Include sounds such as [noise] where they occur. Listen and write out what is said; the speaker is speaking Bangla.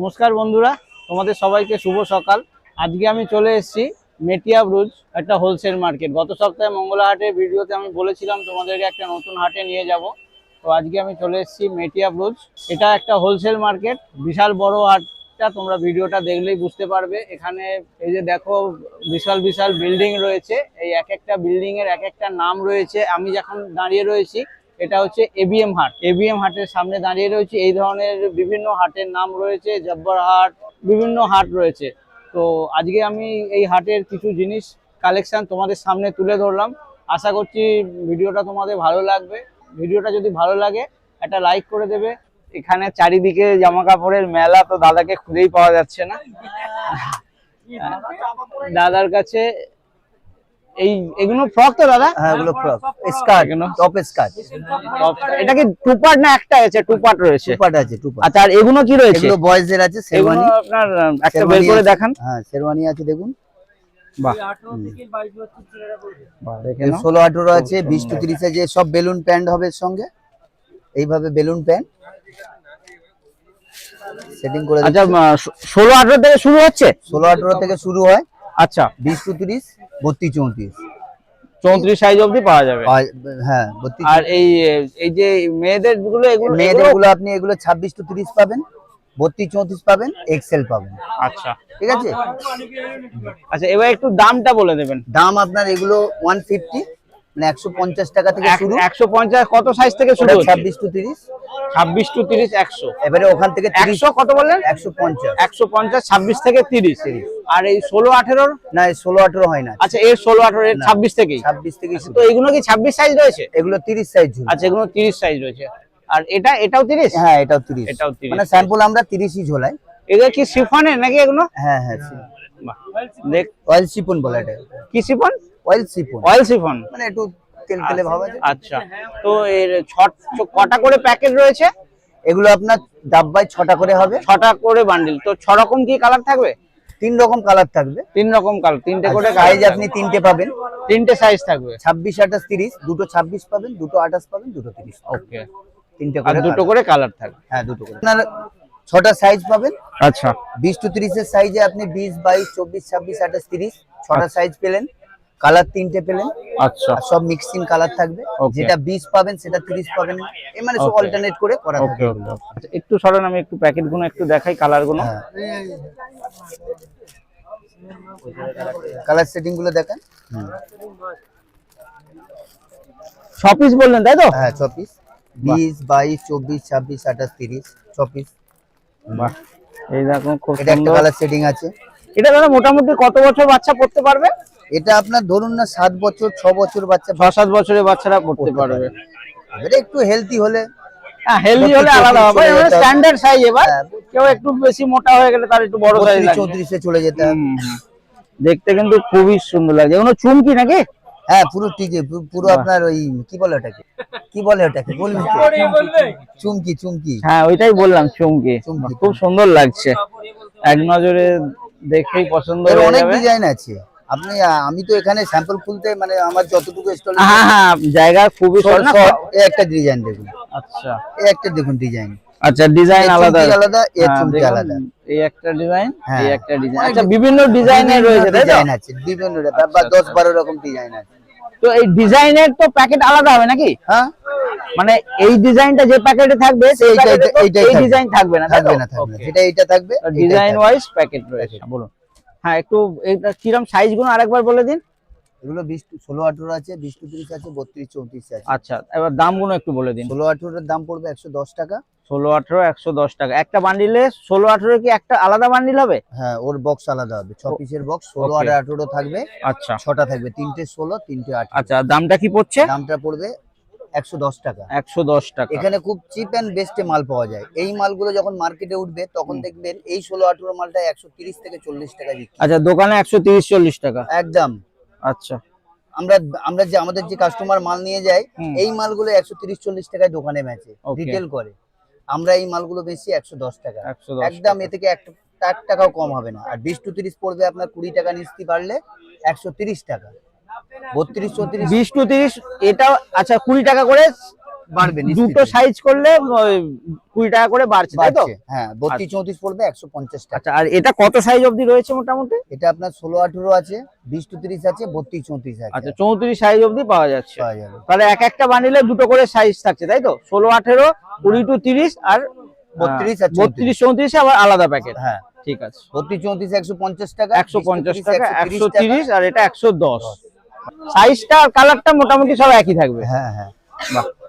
নমস্কার বন্ধুরা, তোমাদের সবাইকে শুভ সকাল। আজকে আমি চলে এসেছি মেটিয়া ব্রুজ, একটা হোলসেল মার্কেট। গত সপ্তাহে মঙ্গলা হাটের ভিডিওতে আমি বলেছিলাম তোমাদেরকে একটা নতুন হাটে নিয়ে যাব। তো আজকে আমি চলে এসেছি মেটিয়া ব্রুজ। এটা একটা হোলসেল মার্কেট, বিশাল বড় হাটটা তোমরা ভিডিওটা দেখলেই বুঝতে পারবে। এখানে এই যে দেখো, বিশাল বিশাল বিল্ডিং রয়েছে। এই এক একটা বিল্ডিং এর এক একটা নাম রয়েছে। আমি যখন দাঁড়িয়ে রয়েছি এটা হচ্ছে এবিএম হাট। এবিএম হাটের সামনে দাঁড়িয়ে রয়েছে। এই ধরনের বিভিন্ন হাটের নাম রয়েছে জব্বর হাট বিভিন্ন হাট রয়েছে। তো আজকে আমি এই হাটের কিছু জিনিস কালেকশন তোমাদের সামনে তুলে ধরলাম। আশা করছি ভিডিওটা তোমাদের ভালো লাগবে। ভিডিওটা যদি ভালো লাগে একটা লাইক করে দেবে। এখানে চারিদিকে জামা কাপড়ের মেলা তো দাদাকে খুঁজেই পাওয়া যাচ্ছে না। [laughs] দাদার কাছে এই এগুলো ফ্রক তো দাদা? হ্যাঁ ওগুলো ফ্রক স্কার্ট কেন? টপ স্কার্ট এটা কি টু পার্ট না একটা আছে? টু পার্ট রয়েছে। টুপাট আছে টুপাট আচ্ছা আর এগুলো কি রয়েছে? এগুলো বয়েজের আছে শেরওয়ানি আপনার একটা বের করে দেখান। হ্যাঁ শেরওয়ানি আছে দেখুন। বাহ। বাহ, দেখে নাও। ষোলো আঠেরো আছে বিশ টু তিরিশ আছে সব বেলুন প্যান্ট হবে এর সঙ্গে। এইভাবে বেলুন প্যান্ট। সেটিং করে আচ্ছা থেকে শুরু হচ্ছে? ষোলো আঠেরো থেকে শুরু হয়। আচ্ছা। বিশ টু তিরিশ বত্রিশ চৌত্রিশ। চৌত্রিশ সাইজ অবধি পাওয়া যাবে। হ্যাঁ আর এই এই যে মেয়েদেরগুলো এগুলো মেয়েদেরগুলো আপনি এগুলো ছাব্বিশ টু তিরিশ পাবেন বত্রিশ চৌত্রিশ পাবেন এক্সেল পাবেন। আচ্ছা। ঠিক আছে? আচ্ছা এবার একটু দামটা বলে দেবেন। দাম আপনার এগুলো ওয়ান ফিফটি মানে একশো পঞ্চাশ টাকা থেকে শুরু। একশো পঞ্চাশ কত সাইজ থেকে শুরু ছাব্বিশ টু তিরিশ। ছাব্বিশ টু তিরিশ একশো। এবারে ওখান থেকে তিরিশ। একশো কত বললেন? একশো পঞ্চাশ। একশো পঞ্চাশ ছাব্বিশ থেকে তিরিশ। আর এই ষোলো আঠেরোর? না ষোলো আঠেরো হয় না। আচ্ছা এর ষোলো আঠেরো এর ছাব্বিশ থেকেই? ছাব্বিশ থেকে তো এগুলো কি ছাব্বিশ সাইজ রয়েছে? এগুলো তিরিশ সাইজ আচ্ছা এগুলো তিরিশ সাইজ রয়েছে। আর এটা এটাও তিরিশ? হ্যাঁ এটাও তিরিশ। এটাও 30 মানে স্যাম্পল আমরা তিরিশই ঝোলাই। এগুলো কি সিফনের নাকি এগুলো? হ্যাঁ হ্যাঁ দেখ। অয়েল সিপন বলে এটা। কি chiffon oil chiffon oil chiffon মানে একটু তেল তেলে ভাব আছে আচ্ছা তো এর কটা করে প্যাকেট রয়েছে? এগুলো আপনার ডাব্বায় ছটা করে হবে। ছটা করে বান্ডিল তো ছ রকম কি কালার থাকবে? তিন রকম কালার থাকবে। তিন রকম কালার তিনটে করে সাইজ আপনি তিনটে পাবেন। তিনটে সাইজ থাকবে। ছাব্বিশ আঠাশ তিরিশ দুটো ছাব্বিশ পাবেন দুটো আঠাশ পাবেন দুটো তিরিশ ওকে তিনটে করে দুটো করে কালার থাকবে। হ্যাঁ দুটো করে। আপনার ছটা সাইজ পাবেন। আচ্ছা। বিশ টু তিরিশের সাইজে আপনি বিশ বাইশ চব্বিশ ছাব্বিশ আঠাশ তিরিশ ছটা সাইজ পেলেন। কালার তিনটে পেলেন। আচ্ছা। সব মিক্সিং কালার থাকবে। যেটা বিশ পাবেন সেটা তিরিশ পাবেন। মানে সব অল্টারনেট করে করা ওকে আচ্ছা, একটু সরেন আমি একটু প্যাকেটগুলো একটু দেখাই কালারগুলো। হ্যাঁ। কালার সেটিংগুলো দেখেন। ছ পিস বললেন তাই তো? হ্যাঁ ছ পিস বিশ বাইশ চব্বিশ ছাব্বিশ আঠাশ তিরিশ ছ পিস বাহ। এই দেখো খুব এটা একটা কালার সেটিং আছে। এটা দাদা মোটামুটি কত বছর বাচ্চা পড়তে পারবে? এটা আপনার ধরুন না সাত বছর ছ বছর বাচ্চা ছ সাত বছরের বাচ্চারা পড়তে পারবে। এটা একটু হেলদি হলে হ্যাঁ হেলদি হলে আলাদা হবে। চৌত্রিশ চলে যেতে হবে। স্ট্যান্ডার্ড সাইজ এবার। হ্যাঁ। কেউ একটু বেশি মোটা হয়ে গেলে তার একটু বড় সাইজ চৌত্রিশে চলে যেতে। দেখতে কিন্তু খুবই সুন্দর লাগছে। এগুলো চুমকি নাকি? হ্যাঁ পুরো টিকে পুরো আপনার ওই কি বলে ওটাকে? কি বলে ওটাকে? বলবি চুমকি চুমকি। হ্যাঁ ওইটাই বললাম চুমকি। চুমকি। খুব সুন্দর লাগছে। এক নজরে দেখেই পছন্দ এর হয়ে অনেক ডিজাইন আছে। আপনি আমি তো এখানে স্যাম্পল খুলতে মানে আমার যতটুকু স্টল হ্যাঁ হ্যাঁ জায়গা খুবই শর্ট। এই একটা ডিজাইন দেখুন। আচ্ছা। এই একটা দেখুন ডিজাইন আচ্ছা ডিজাইন আলাদা। আলাদা হ্যাঁ, চুমকি আলাদা। এই একটা ডিজাইন হ্যাঁ। এই একটা ডিজাইন আচ্ছা বিভিন্ন ডিজাইনের রয়েছে তাই ডিজাইন আছে বিভিন্ন বা দশ বারো রকম ডিজাইন আছে। তো এই ডিজাইনের তো প্যাকেট আলাদা হবে নাকি? হ্যাঁ? মানে এই ডিজাইনটা যে প্যাকেটে থাকবে এই ডিজাইন থাকবে না থাকবে না থাকবে এইটা থাকবে ডিজাইন ওয়াইজ প্যাকেট রয়েছে বলুন। হ্যাঁ একটু এটা কিরম সাইজগুলো আরেকবার বলে দিন। এগুলো বিশ ষোলো আঠেরো আছে বিশ টু তিরিশ আছে বত্রিশ চৌত্রিশ আছে। আচ্ছা এবার দামগুলো একটু বলে দিন। ষোলো আঠেরোর দাম পড়বে একশো দশ টাকা। ষোলো আঠারো একশো দশ টাকা। একটা বান্ডিলে ষোলো আঠারো কি একটা আলাদা বান্ডিল হবে? হ্যাঁ ওর বক্স আলাদা হবে। ছ পিসের বক্স ষোলো. আর আঠেরো থাকবে। আচ্ছা। ছটা থাকবে তিনটে ষোলো তিনটে আঠেরো। আচ্ছা দামটা কি পড়ছে? দামটা পড়বে একশো দশ টাকা। একশো দশ টাকা। এখানে খুব চিপ অ্যান্ড বেস্টে মাল পাওয়া যায়। এই মালগুলো যখন মার্কেটে উঠবে তখন দেখবেন এই ষোলো আঠেরো মালটা একশো তিরিশ থেকে চল্লিশ টাকা বিক্রি। আচ্ছা দোকানে একশো তিরিশ চল্লিশ টাকা? একদম। আচ্ছা। আমরা আমরা যে আমাদের যে কাস্টমার মাল নিয়ে যায় হুম। এই মালগুলো একশো তিরিশ চল্লিশ টাকায় দোকানে বেচে. রিটেল করে। আমরা এই মালগুলো বেশি একশো দশ টাকা। একদম এ থেকে এক এক টাকাও কম হবে না। আর বিশ টু তিরিশ পড়বে আপনার কুড়ি টাকা নিস্তি বাড়লে একশো তিরিশ টাকা। বত্রিশ চৌত্রিশ। বিশ টু তিরিশ এটাও আচ্ছা কুড়ি টাকা করে বাড়বে দুটো সাইজ করলে কুড়ি টাকা করে বাড়ছে তাই তো? হ্যাঁ বত্রিশ চৌত্রিশ পড়বে একশো পঞ্চাশ টাকা। আচ্ছা আর এটা কত সাইজ অবধি রয়েছে মোটামুটি? এটা আপনার ষোলো আঠেরো আছে বিশ টু তিরিশ আছে বত্রিশ চৌত্রিশ আছে। আচ্ছা চৌত্রিশ সাইজ অবধি পাওয়া যাচ্ছে। তাহলে এক একটা বান্ডিলে দুটো করে সাইজ থাকছে তাই তো? ষোলো আঠেরো কুড়ি টু তিরিশ আর বত্রিশ আর বত্রিশ চৌত্রিশে আবার আলাদা প্যাকেট। হ্যাঁ। ঠিক আছে। বত্রিশ চৌত্রিশ একশো পঞ্চাশ টাকা একশো পঞ্চাশ টাকা একশো তিরিশ আর এটা একশো দশ। সাইজটা আর কালারটা মোটামুটি সব একই থাকবে। হ্যাঁ হ্যাঁ। বাহ।